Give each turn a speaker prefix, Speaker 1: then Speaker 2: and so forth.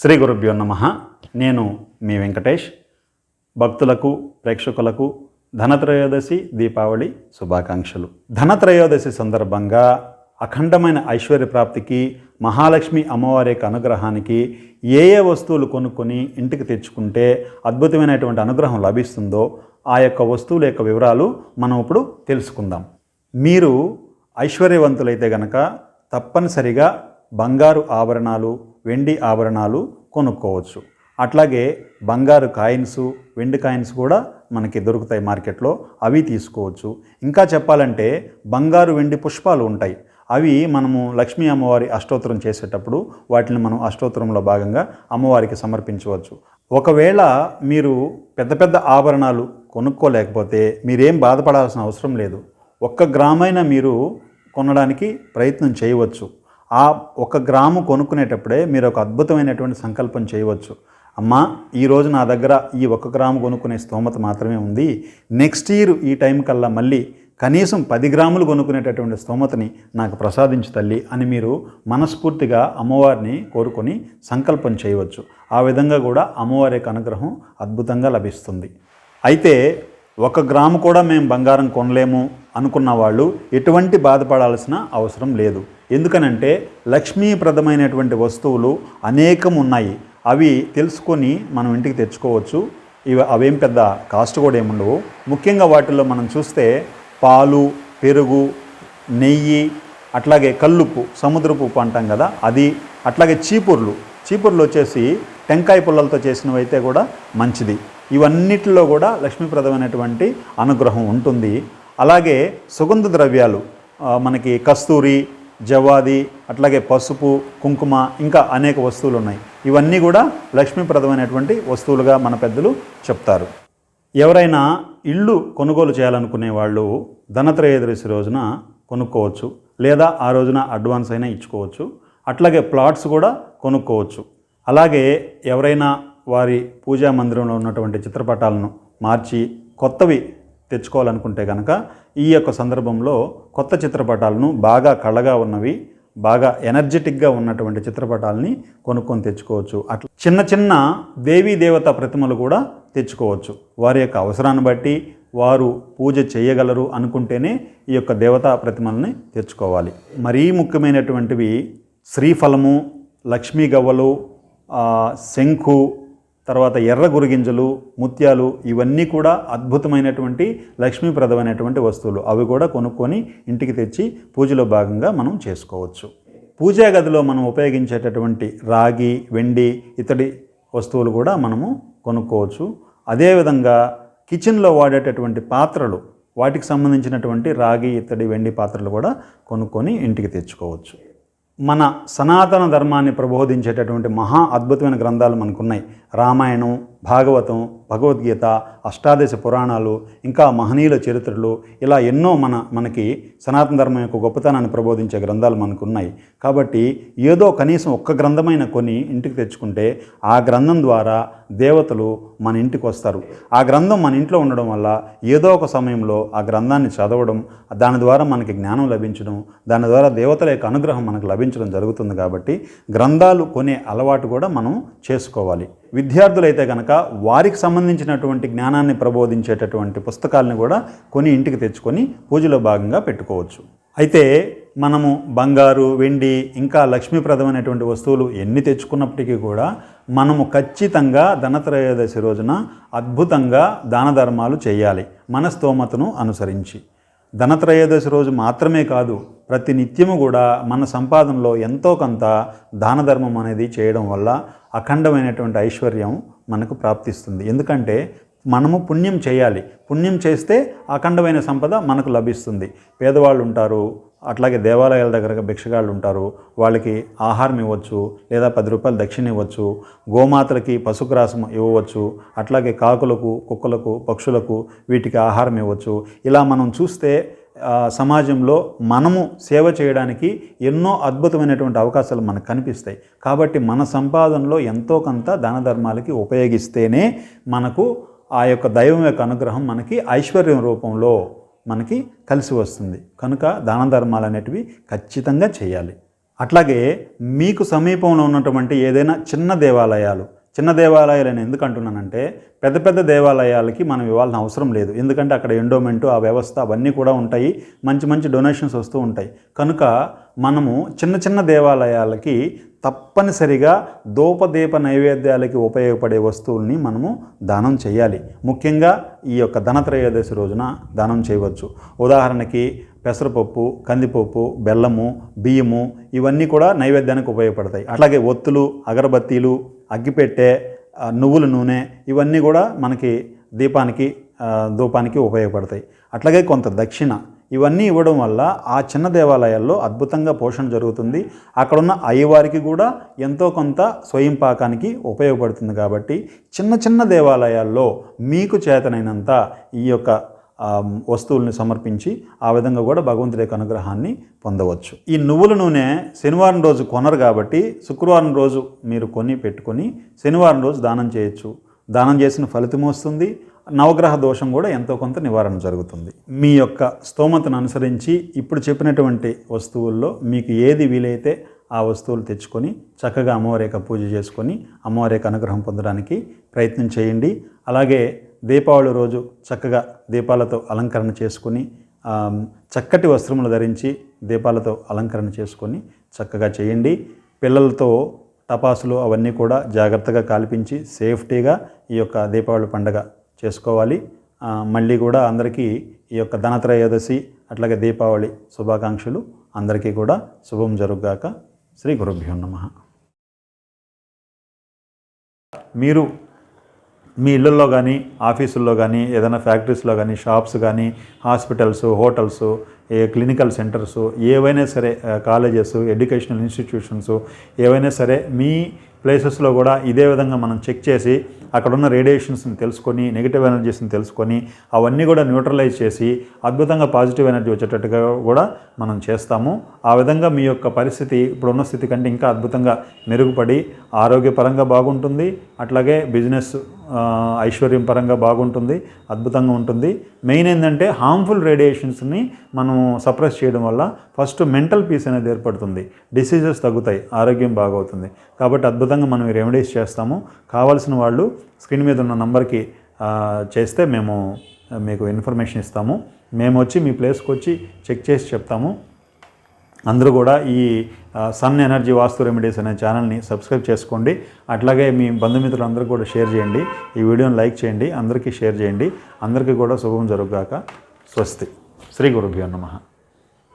Speaker 1: శ్రీ గురుభ్యో నమ. నేను మీ వెంకటేష్. భక్తులకు ప్రేక్షకులకు ధనత్రయోదశి దీపావళి శుభాకాంక్షలు. ధనత్రయోదశి సందర్భంగా అఖండమైన ఐశ్వర్య ప్రాప్తికి మహాలక్ష్మి అమ్మవారి యొక్క అనుగ్రహానికి ఏ ఏ వస్తువులు కొనుక్కొని ఇంటికి తెచ్చుకుంటే అద్భుతమైనటువంటి అనుగ్రహం లభిస్తుందో ఆ యొక్క వస్తువుల యొక్క వివరాలు మనం ఇప్పుడు తెలుసుకుందాం. మీరు ఐశ్వర్యవంతులైతే గనక తప్పనిసరిగా బంగారు ఆభరణాలు వెండి ఆభరణాలు కొనుక్కోవచ్చు. అట్లాగే బంగారు కాయిన్స్ వెండి కాయిన్స్ కూడా మనకి దొరుకుతాయి మార్కెట్లో. అవి తీసుకోవచ్చు. ఇంకా చెప్పాలంటే బంగారు వెండి పుష్పాలు ఉంటాయి. అవి మనము లక్ష్మీ అమ్మవారి అష్టోత్తరం చేసేటప్పుడు వాటిని మనం అష్టోత్తరంలో భాగంగా అమ్మవారికి సమర్పించవచ్చు. ఒకవేళ మీరు పెద్ద పెద్ద ఆభరణాలు కొనుక్కోలేకపోతే మీరేం బాధపడాల్సిన అవసరం లేదు. ఒక్క గ్రామైనా మీరు కొనడానికి ప్రయత్నం చేయవచ్చు. ఆ ఒక గ్రాము కొనుక్కునేటప్పుడే మీరు ఒక అద్భుతమైనటువంటి సంకల్పం చేయవచ్చు. అమ్మా ఈరోజు నా దగ్గర ఈ ఒక గ్రాము కొనుక్కునే స్తోమత మాత్రమే ఉంది. నెక్స్ట్ ఇయర్ ఈ టైం కల్లా మళ్ళీ కనీసం పది గ్రాములు కొనుక్కునేటటువంటి స్తోమతని నాకు ప్రసాదించు తల్లి అని మీరు మనస్ఫూర్తిగా అమ్మవారిని కోరుకొని సంకల్పం చేయవచ్చు. ఆ విధంగా కూడా అమ్మవారి యొక్క అనుగ్రహం అద్భుతంగా లభిస్తుంది. అయితే ఒక గ్రాము కూడా మేము బంగారం కొనలేము అనుకున్న వాళ్ళు ఎటువంటి బాధపడాల్సిన అవసరం లేదు. ఎందుకనంటే లక్ష్మీప్రదమైనటువంటి వస్తువులు అనేకం ఉన్నాయి అవి తెలుసుకొని మనం ఇంటికి తెచ్చుకోవచ్చు. ఇవి అవేం పెద్ద కాస్ట్ కూడా ఏముండవు. ముఖ్యంగా వాటిలో మనం చూస్తే పాలు పెరుగు నెయ్యి అట్లాగే కల్లుప్పు సముద్రపు ఉప్పు అంటాం కదా అది అట్లాగే చీపుర్లు. చీపుర్లు వచ్చేసి టెంకాయ పుల్లలతో చేసినవి అయితే కూడా మంచిది. ఇవన్నిటిలో కూడా లక్ష్మీప్రదమైనటువంటి అనుగ్రహం ఉంటుంది. అలాగే సుగంధ ద్రవ్యాలు మనకి కస్తూరి జవాది అట్లాగే పసుపు కుంకుమ ఇంకా అనేక వస్తువులు ఉన్నాయి ఇవన్నీ కూడా లక్ష్మీప్రదమైనటువంటి వస్తువులుగా మన పెద్దలు చెప్తారు. ఎవరైనా ఇల్లు కొనుగోలు చేయాలనుకునే వాళ్ళు ధనత్రయోదశి రోజున కొనుక్కోవచ్చు లేదా ఆ రోజున అడ్వాన్స్ అయినా ఇచ్చుకోవచ్చు అట్లాగే ప్లాట్స్ కూడా కొనుక్కోవచ్చు. అలాగే ఎవరైనా వారి పూజా మందిరంలో ఉన్నటువంటి చిత్రపటాలను మార్చి కొత్తవి తెచ్చుకోవాలనుకుంటే కనుక ఈ యొక్క సందర్భంలో కొత్త చిత్రపటాలను బాగా కళగా ఉన్నవి బాగా ఎనర్జెటిక్గా ఉన్నటువంటి చిత్రపటాలని కొనుక్కొని తెచ్చుకోవచ్చు. అట్లా చిన్న చిన్న దేవీ దేవత ప్రతిమలు కూడా తెచ్చుకోవచ్చు. వారి యొక్క అవసరాన్ని బట్టి వారు పూజ చేయగలరు అనుకుంటేనే ఈ యొక్క దేవతా ప్రతిమల్ని తెచ్చుకోవాలి. మరీ ముఖ్యమైనటువంటివి శ్రీఫలము లక్ష్మీ గవ్వలు శంఖు తర్వాత ఎర్ర గురిగింజలు ముత్యాలు ఇవన్నీ కూడా అద్భుతమైనటువంటి లక్ష్మీప్రదమైనటువంటి వస్తువులు. అవి కూడా కొనుక్కొని ఇంటికి తెచ్చి పూజలో భాగంగా మనం చేసుకోవచ్చు. పూజా గదిలో మనం ఉపయోగించేటటువంటి రాగి వెండి ఇతడి వస్తువులు కూడా మనము కొనుక్కోవచ్చు. అదేవిధంగా కిచెన్లో వాడేటటువంటి పాత్రలు వాటికి సంబంధించినటువంటి రాగి ఇత్తడి వెండి పాత్రలు కూడా కొనుక్కొని ఇంటికి తెచ్చుకోవచ్చు. మన సనాతన ధర్మాన్ని ప్రబోధించేటటువంటి మహా అద్భుతమైన గ్రంథాలు మనకున్నాయి. రామాయణం భాగవతం భగవద్గీత అష్టాదశ పురాణాలు ఇంకా మహనీయుల చరిత్రలు ఇలా ఎన్నో మన మనకి సనాతన ధర్మం యొక్క గొప్పతనాన్ని ప్రబోధించే గ్రంథాలు మనకు ఉన్నాయి కాబట్టి ఏదో కనీసం ఒక్క గ్రంథమైన కొని ఇంటికి తెచ్చుకుంటే ఆ గ్రంథం ద్వారా దేవతలు మన ఇంటికి వస్తారు. ఆ గ్రంథం మన ఇంట్లో ఉండడం వల్ల ఏదో ఒక సమయంలో ఆ గ్రంథాన్ని చదవడం దాని ద్వారా మనకి జ్ఞానం లభించడం దాని ద్వారా దేవతల యొక్క అనుగ్రహం మనకు లభించడం జరుగుతుంది కాబట్టి గ్రంథాలు కొనే అలవాటు కూడా మనం చేసుకోవాలి. విద్యార్థులైతే కనుక వారికి సంబంధించినటువంటి జ్ఞానాన్ని ప్రబోధించేటటువంటి పుస్తకాలను కూడా కొని ఇంటికి తెచ్చుకొని పూజలో భాగంగా పెట్టుకోవచ్చు. అయితే మనము బంగారు వెండి ఇంకా లక్ష్మీప్రదమైనటువంటి వస్తువులు ఎన్ని తెచ్చుకున్నప్పటికీ కూడా మనము ఖచ్చితంగా ధనత్రయోదశి రోజున అద్భుతంగా దాన ధర్మాలు చేయాలి. మన స్తోమతను అనుసరించి. ధనత్రయోదశి రోజు మాత్రమే కాదు ప్రతి నిత్యము కూడా మన సంపాదనలో ఎంతో కొంత దాన ధర్మం అనేది చేయడం వల్ల అఖండమైనటువంటి ఐశ్వర్యం మనకు ప్రాప్తిస్తుంది. ఎందుకంటే మనము పుణ్యం చేయాలి. పుణ్యం చేస్తే అఖండమైన సంపద మనకు లభిస్తుంది. పేదవాళ్ళు ఉంటారు అట్లాగే దేవాలయాల దగ్గర భిక్షగాళ్ళు ఉంటారు వాళ్ళకి ఆహారం ఇవ్వచ్చు లేదా పది రూపాయలు దక్షిణ ఇవ్వచ్చు గోమాతలకి పశుగ్రాసం ఇవ్వవచ్చు అట్లాగే కాకులకు కుక్కలకు పక్షులకు వీటికి ఆహారం ఇవ్వచ్చు. ఇలా మనం చూస్తే సమాజంలో మనము సేవ చేయడానికి ఎన్నో అద్భుతమైనటువంటి అవకాశాలు మనకు కనిపిస్తాయి. కాబట్టి మన సంపాదనలో ఎంతో కొంత దాన ధర్మాలకి ఉపయోగిస్తేనే మనకు ఆ యొక్క దైవం యొక్క అనుగ్రహం మనకి ఐశ్వర్యం రూపంలో మనకి కలిసి వస్తుంది. కనుక దాన ధర్మాలు అనేటివి ఖచ్చితంగా చేయాలి. అట్లాగే మీకు సమీపంలో ఉన్నటువంటి ఏదైనా చిన్న దేవాలయాలు చిన్న దేవాలయాలని ఎందుకు అంటున్నానంటే పెద్ద పెద్ద దేవాలయాలకి మనం ఇవ్వాల్సిన అవసరం లేదు. ఎందుకంటే అక్కడ ఎండోమెంటు ఆ వ్యవస్థ అవన్నీ కూడా ఉంటాయి. మంచి మంచి డొనేషన్స్ వస్తూ ఉంటాయి. కనుక మనము చిన్న చిన్న దేవాలయాలకి తప్పనిసరిగా దూపదీప నైవేద్యాలకి ఉపయోగపడే వస్తువుల్ని మనము దానం చేయాలి. ముఖ్యంగా ఈ యొక్క ధనత్రయోదశి రోజున దానం చేయవచ్చు. ఉదాహరణకి పెసరపప్పు కందిపప్పు బెల్లము బియ్యము ఇవన్నీ కూడా నైవేద్యానికి ఉపయోగపడతాయి. అట్లాగే ఒత్తులు అగరబత్తీలు అగ్గిపెట్టె నువ్వుల నూనె ఇవన్నీ కూడా మనకి దీపానికి ధూపానికి ఉపయోగపడతాయి. అట్లాగే కొంత దక్షిణ ఇవన్నీ ఇవ్వడం వల్ల ఆ చిన్న దేవాలయాల్లో అద్భుతంగా పోషణ జరుగుతుంది. అక్కడున్న అయ్యవారికి కూడా ఎంతో కొంత స్వయం పాకానికి ఉపయోగపడుతుంది కాబట్టి చిన్న చిన్న దేవాలయాల్లో మీకు చేతనైనంత ఈ యొక్క వస్తువుల్ని సమర్పించి ఆ విధంగా కూడా భగవంతుడి యొక్క అనుగ్రహాన్ని పొందవచ్చు. ఈ నువ్వుల నూనె శనివారం రోజు కొనరు కాబట్టి శుక్రవారం రోజు మీరు కొని పెట్టుకొని శనివారం రోజు దానం చేయొచ్చు. దానం చేసిన ఫలితం వస్తుంది. నవగ్రహ దోషం కూడా ఎంతో కొంత నివారణ జరుగుతుంది. మీ యొక్క స్తోమతను అనుసరించి ఇప్పుడు చెప్పినటువంటి వస్తువుల్లో మీకు ఏది వీలైతే ఆ వస్తువులు తెచ్చుకొని చక్కగా అమ్మవారి యొక్క పూజ చేసుకొని అమ్మవారి యొక్క అనుగ్రహం పొందడానికి ప్రయత్నం చేయండి. అలాగే దీపావళి రోజు చక్కగా దీపాలతో అలంకరణ చేసుకొని చక్కటి వస్త్రములు ధరించి దీపాలతో అలంకరణ చేసుకొని చక్కగా చేయండి. పిల్లలతో టపాసులు అవన్నీ కూడా జాగ్రత్తగా కాల్పించి సేఫ్టీగా ఈ యొక్క దీపావళి పండగ చేసుకోవాలి. మళ్ళీ కూడా అందరికీ ఈ యొక్క ధనత్రయోదశి అట్లాగే దీపావళి శుభాకాంక్షలు. అందరికీ కూడా శుభం జరుగుగాక శ్రీ గురుభ్యో నమ. మీరు మీ ఇళ్ళల్లో కానీ ఆఫీసుల్లో కానీ ఏదైనా ఫ్యాక్టరీస్లో కానీ షాప్స్ కానీ హాస్పిటల్స్ హోటల్స్ ఏ క్లినికల్ సెంటర్స్ ఏవైనా సరే కాలేజెస్ ఎడ్యుకేషనల్ ఇన్స్టిట్యూషన్స్ ఏవైనా సరే మీ ప్లేసెస్లో కూడా ఇదే విధంగా మనం చెక్ చేసి అక్కడ ఉన్న రేడియేషన్స్ని తెలుసుకొని నెగిటివ్ ఎనర్జీస్ని తెలుసుకొని అవన్నీ కూడా న్యూట్రలైజ్ చేసి అద్భుతంగా పాజిటివ్ ఎనర్జీ వచ్చేటట్టుగా కూడా మనం చేస్తాము. ఆ విధంగా మీ యొక్క పరిస్థితి ఇప్పుడున్న స్థితి కంటే ఇంకా అద్భుతంగా మెరుగుపడి ఆరోగ్యపరంగా బాగుంటుంది. అట్లాగే బిజినెస్ ఐశ్వర్యం పరంగా బాగుంటుంది అద్భుతంగా ఉంటుంది. మెయిన్ ఏంటంటే హార్మ్ఫుల్ రేడియేషన్స్ని మనం సప్రెస్ చేయడం వల్ల ఫస్ట్ మెంటల్ పీస్ అనేది ఏర్పడుతుంది. డిసీజెస్ తగ్గుతాయి ఆరోగ్యం బాగవుతుంది. కాబట్టి అద్భుతంగా మనం రెమెడీస్ చేస్తాము. కావాల్సిన వాళ్ళు స్క్రీన్ మీద ఉన్న నంబర్కి చేస్తే మేము మీకు ఇన్ఫర్మేషన్ ఇస్తాము. మేము వచ్చి మీ ప్లేస్కి వచ్చి చెక్ చేసి చెప్తాము. అందరూ కూడా ఈ సన్ ఎనర్జీ వాస్తు రెమెడీస్ అనే ఛానల్ని సబ్స్క్రైబ్ చేసుకోండి. అట్లాగే మీ బంధుమిత్రులందరూ కూడా షేర్ చేయండి. ఈ వీడియోని లైక్ చేయండి. అందరికీ షేర్ చేయండి. అందరికీ కూడా శుభం జరుగుగాక స్వస్తి. శ్రీ గురుభ్యో నమహా